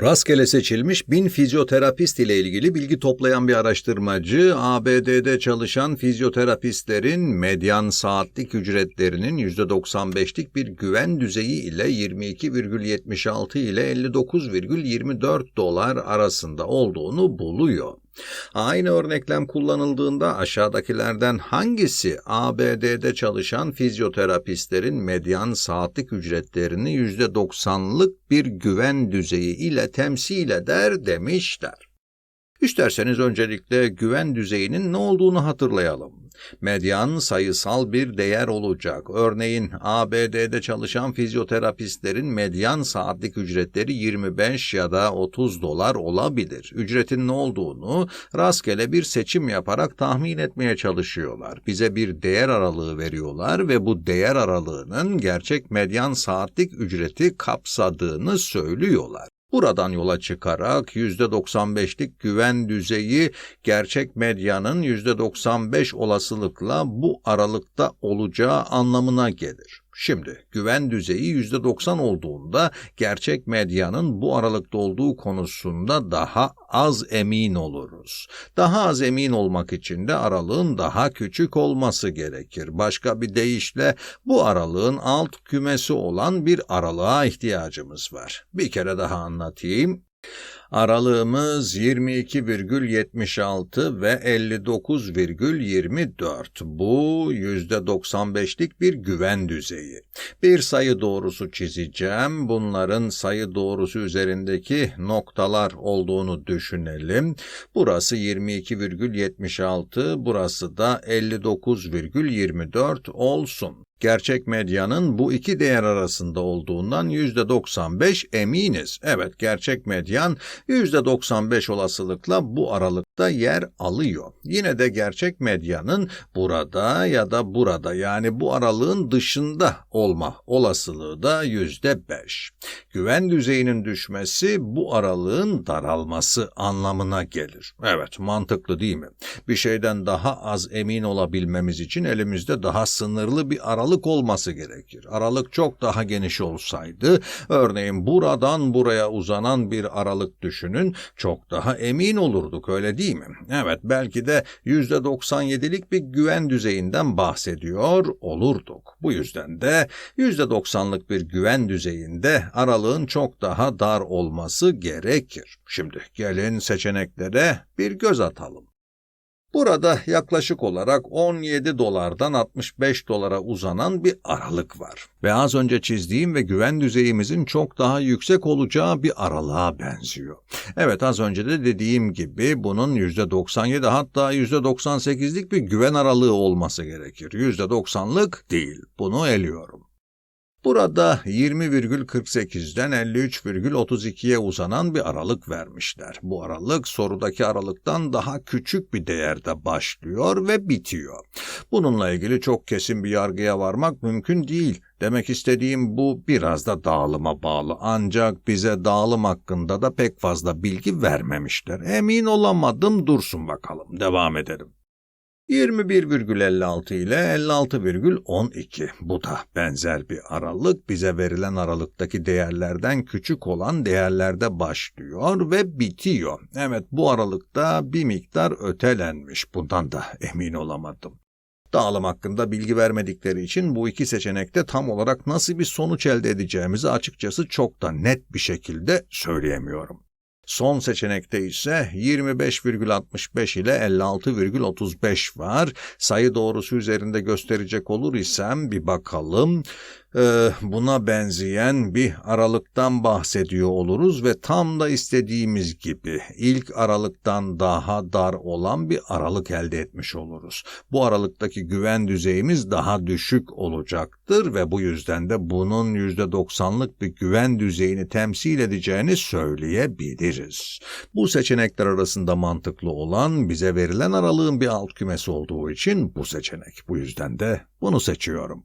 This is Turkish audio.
Rastgele seçilmiş bin fizyoterapist ile ilgili bilgi toplayan bir araştırmacı, ABD'de çalışan fizyoterapistlerin medyan saatlik ücretlerinin %95'lik bir güven düzeyi ile 22,76 ile 59,24 dolar arasında olduğunu buluyor. Aynı örneklem kullanıldığında aşağıdakilerden hangisi ABD'de çalışan fizyoterapistlerin medyan saatlik ücretlerini %90'lık bir güven düzeyi ile temsil eder demişler. İsterseniz öncelikle güven düzeyinin ne olduğunu hatırlayalım. Medyan sayısal bir değer olacak. Örneğin ABD'de çalışan fizyoterapistlerin medyan saatlik ücretleri 25 ya da 30 dolar olabilir. Ücretin ne olduğunu rastgele bir seçim yaparak tahmin etmeye çalışıyorlar. Bize bir değer aralığı veriyorlar ve bu değer aralığının gerçek medyan saatlik ücreti kapsadığını söylüyorlar. Buradan yola çıkarak %95'lik güven düzeyi gerçek medyanın %95 olasılıkla bu aralıkta olacağı anlamına gelir. Şimdi güven düzeyi %90 olduğunda gerçek medyanın bu aralıkta olduğu konusunda daha az emin oluruz. Daha az emin olmak için de aralığın daha küçük olması gerekir. Başka bir deyişle bu aralığın alt kümesi olan bir aralığa ihtiyacımız var. Bir kere daha anlatayım. Aralığımız 22,76 ve 59,24. Bu %95'lik bir güven düzeyi. Bir sayı doğrusu çizeceğim. Bunların sayı doğrusu üzerindeki noktalar olduğunu düşünelim. Burası 22,76, burası da 59,24 olsun. Gerçek medyanın bu iki değer arasında olduğundan %95 eminiz. Evet gerçek medyan %95 olasılıkla bu aralıkta yer alıyor. Yine de gerçek medyanın burada ya da burada yani bu aralığın dışında olma olasılığı da %5. Güven düzeyinin düşmesi bu aralığın daralması anlamına gelir. Evet mantıklı değil mi? Bir şeyden daha az emin olabilmemiz için elimizde daha sınırlı bir aralık aralık olması gerekir. Aralık çok daha geniş olsaydı, örneğin buradan buraya uzanan bir aralık düşünün, çok daha emin olurduk öyle değil mi? Evet belki de %97'lik bir güven düzeyinden bahsediyor olurduk. Bu yüzden de %90'lık bir güven düzeyinde aralığın çok daha dar olması gerekir. Şimdi gelin seçeneklere bir göz atalım. Burada yaklaşık olarak 17 dolardan 65 dolara uzanan bir aralık var. Ve az önce çizdiğim ve güven düzeyimizin çok daha yüksek olacağı bir aralığa benziyor. Evet az önce de dediğim gibi bunun %97 hatta %98'lik bir güven aralığı olması gerekir. %90'lık değil. Bunu eliyorum. Burada 20,48'den 53,32'ye uzanan bir aralık vermişler. Bu aralık sorudaki aralıktan daha küçük bir değerde başlıyor ve bitiyor. Bununla ilgili çok kesin bir yargıya varmak mümkün değil. Demek istediğim bu biraz da dağılıma bağlı. Ancak bize dağılım hakkında da pek fazla bilgi vermemişler. Emin olamadım dursun bakalım. Devam edelim. 21,56 ile 56,12. Bu da benzer bir aralık. Bize verilen aralıktaki değerlerden küçük olan değerlerde başlıyor ve bitiyor. Evet bu aralıkta bir miktar ötelenmiş. Bundan da emin olamadım. Dağılım hakkında bilgi vermedikleri için bu iki seçenekte tam olarak nasıl bir sonuç elde edeceğimizi açıkçası çok da net bir şekilde söyleyemiyorum. Son seçenekte ise 25,65 ile 56,35 var. Sayı doğrusu üzerinde gösterecek olur isem bir bakalım e, buna benzeyen bir aralıktan bahsediyor oluruz ve tam da istediğimiz gibi ilk aralıktan daha dar olan bir aralık elde etmiş oluruz. Bu aralıktaki güven düzeyimiz daha düşük olacaktır ve bu yüzden de bunun %90'lık bir güven düzeyini temsil edeceğini söyleyebiliriz. Bu seçenekler arasında mantıklı olan bize verilen aralığın bir alt kümesi olduğu için bu seçenek. Bu yüzden de bunu seçiyorum.